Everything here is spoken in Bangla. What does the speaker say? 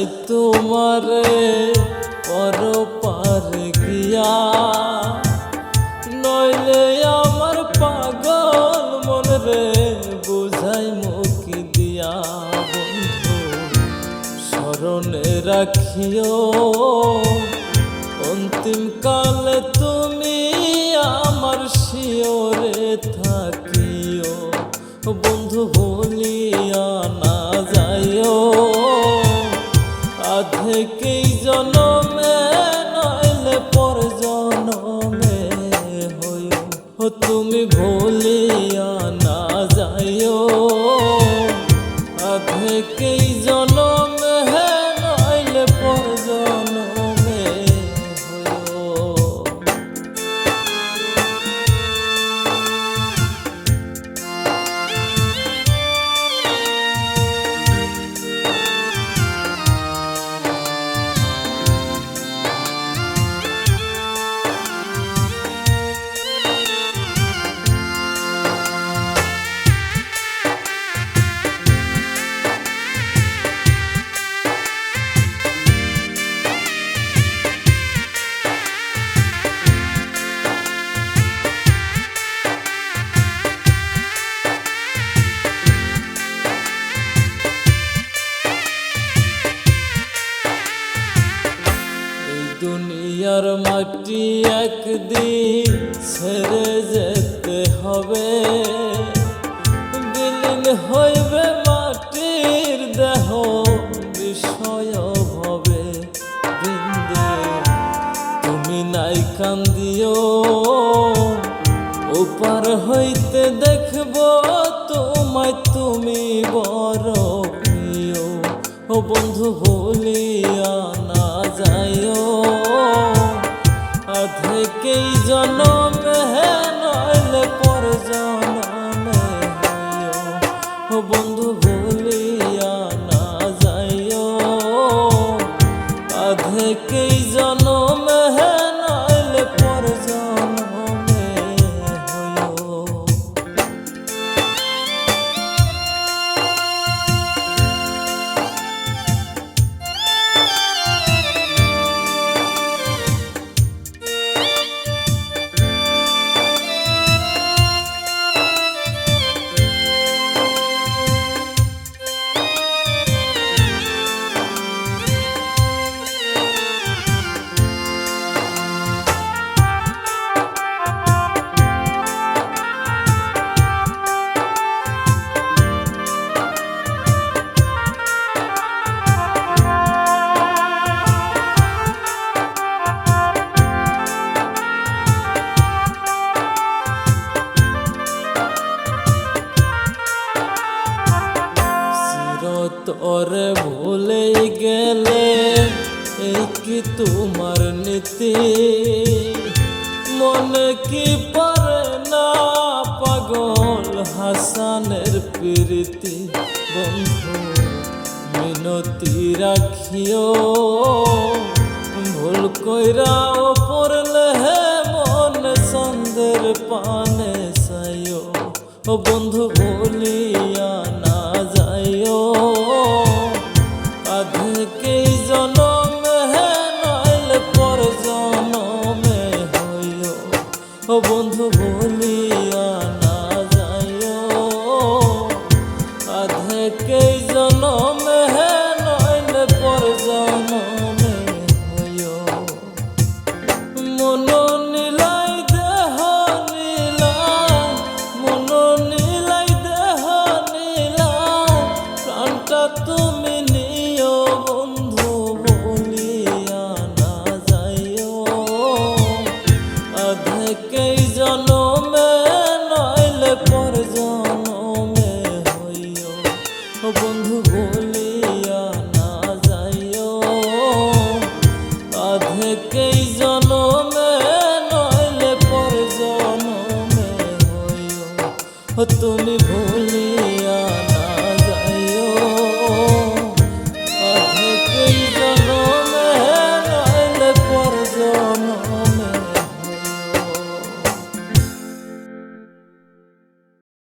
চাই তোমারে পর পারে গিয়া নইলে আমার পাগল মন রে বুঝাই মুখি দিয়া বন্ধু। স্মরণে রাখিও, অন্তিম কালে তুমি আমার শিওরে থাকিও। বন্ধু ভুলিয়া না আধেকেই জনমে নইলে পর জনমে তুমি দুনিয়ার মাটি একদিন ছেড়ে যেতে হবে। বিলীন হইবে মাটির দেহ, বিষয় হবে। বৃন্দে তুমি নাই কান্দিও, ওপার হইতে দেখব তোমায় তুমি বড় প্রিয়। ও বন্ধু, ভুলিয়া না যাইও। আধেকেই জনমে চিরতরে ভুলে গেলে, এই কি তোমার নীতি? মনে কি পারে না পাগল হাসানের প্রীতি? বন্ধু, মিনতি রাখিও, ভুল কইরাও পড়লে হে মন সন্দের পানে সাইও ও বন্ধু ভুলিয়া ও